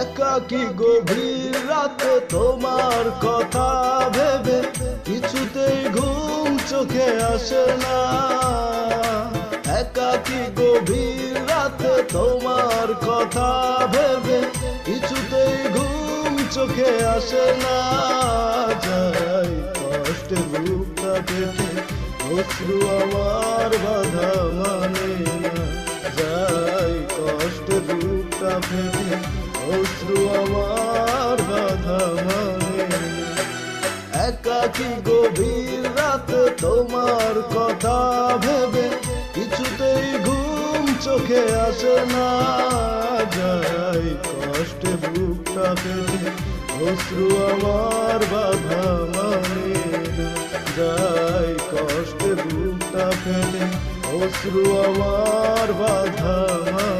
একাকি গভীর রাতে তোমার কথা ভেবে কিছুতেই ঘুম চোখে আসে না। একাকি গভীর রাতে তোমার কথা ভেবে কিছুতেই ঘুম চোখে আসে না। যাই কষ্টে বুকটা পেটে অশ্রু আমার বাধা মানে না। যাই কষ্টে বুকটা পেটে অশ্রু আমার বাধা মানে। একাকি গভীর রাতে তোমার কথা ভেবে? কিছুতেই ঘুম চোখে আসে না। যাই কষ্টে বুকটা পেটে অশ্রু আমার বাধা মানে। যাই কষ্টে বুকটা পেটে অশ্রু আমার বাধা মানে।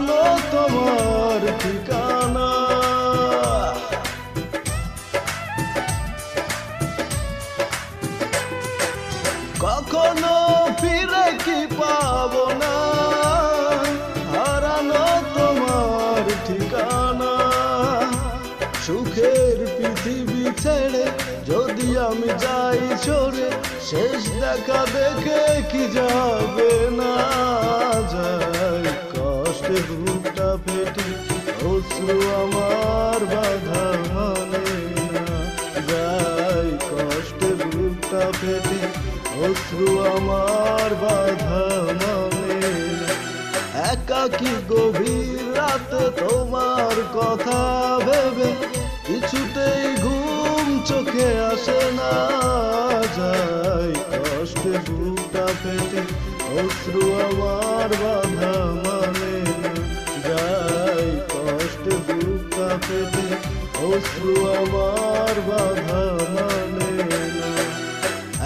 হারানো তোমার ঠিকানা। কখনো ফিরে কি পাবো না? হারানো তোমার ঠিকানা। সুখের পৃথিবী ছেড়ে যদি আমি যাই চড়ে, শেষ দেখা দেখে কি যাবে না? আমার বাধা মানে না। যাই কষ্টে বুকটা পেটে অশ্রু আমার বাধা মানে একাকি গভীর রাতে তোমার কথা ভেবে, কিছুতেই ঘুম চোখে আসে না। যায় কষ্টে বুকটা পেটে অশ্রু আমার বাধা কষ্টে বুকটা পেটে অশ্রু আমার বাধা মানে না।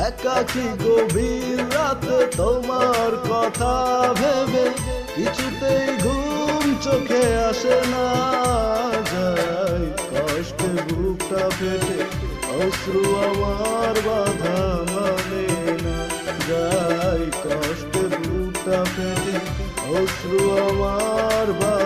একাকি গভীর রাতে তোমার কথা ভেবে কিছুতেই ঘুম চোখে আসে না যায়। কষ্টে বুকটা পেটে অশ্রু আমার বাধা মানে না যায়। কষ্টে বুকটা পেটে অশ্রু আমার বাধা